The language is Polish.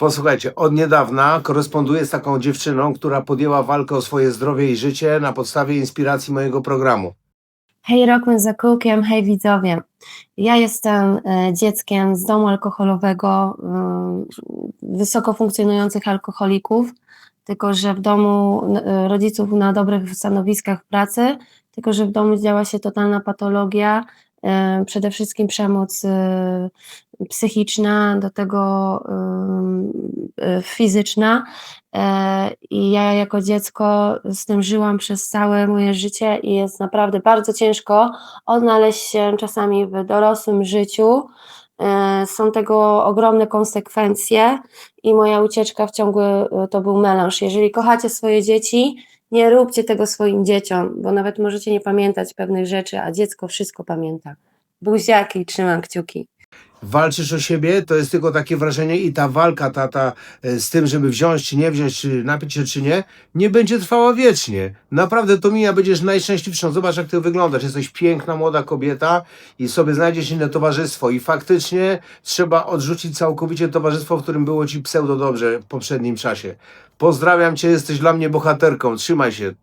Posłuchajcie, od niedawna koresponduję z taką dziewczyną, która podjęła walkę o swoje zdrowie i życie na podstawie inspiracji mojego programu. Hej Rockman za kółkiem, hej widzowie. Ja jestem e, dzieckiem z domu alkoholowego, e, wysoko funkcjonujących alkoholików, tylko że w domu e, rodziców na dobrych stanowiskach pracy, tylko że w domu działa się totalna patologia, przede wszystkim przemoc e, psychiczna, do tego e, e, fizyczna. E, I ja jako dziecko z tym żyłam przez całe moje życie i jest naprawdę bardzo ciężko odnaleźć się czasami w dorosłym życiu. E, Są tego ogromne konsekwencje i moja ucieczka w ciągu e, to był melanż. Jeżeli kochacie swoje dzieci, nie róbcie tego swoim dzieciom, bo nawet możecie nie pamiętać pewnych rzeczy, a dziecko wszystko pamięta. Buziaki, trzymam kciuki. Walczysz o siebie, to jest tylko takie wrażenie i ta walka ta, ta, e, z tym, żeby wziąć czy nie wziąć, czy napić się czy nie, nie będzie trwała wiecznie. Naprawdę to mija, będziesz najszczęśliwszą. Zobacz jak ty wyglądasz. Jesteś piękna, młoda kobieta i sobie znajdziesz inne towarzystwo i faktycznie trzeba odrzucić całkowicie towarzystwo, w którym było ci pseudo dobrze w poprzednim czasie. Pozdrawiam cię, jesteś dla mnie bohaterką. Trzymaj się.